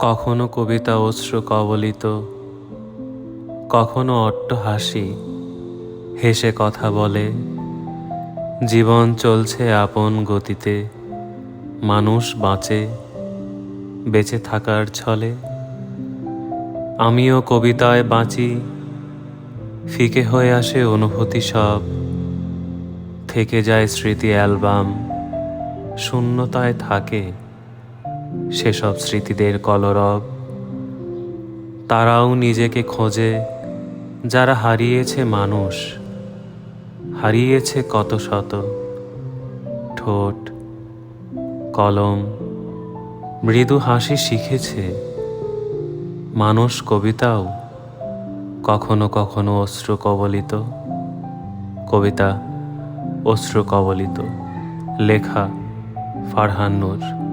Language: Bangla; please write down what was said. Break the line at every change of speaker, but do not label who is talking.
কখনো কবিতা অশ্র কবলিত, কখনো অট্ট হাসি হেসে কথা বলে। জীবন চলছে আপন গতিতে, মানুষ বাঁচে, বেঁচে থাকার ছলে। আমিও কবিতায় বাঁচি, ফিকে হয়ে আসে অনুভূতি সব। থেকে যায় স্মৃতি অ্যালবাম, শূন্যতায় থাকে সেসব স্মৃতিদের কলরব। তারাও নিজেকে খোঁজে, যারা হারিয়েছে মানুষ, হারিয়েছে কত শত। ঠোঁট, কলম, মৃদু হাসি শিখেছে। মানুষ কবিতাও কখনো কখনো অশ্রু কবলিত। কবিতা অশ্রু কবলিত। লেখা ফারহান নূর।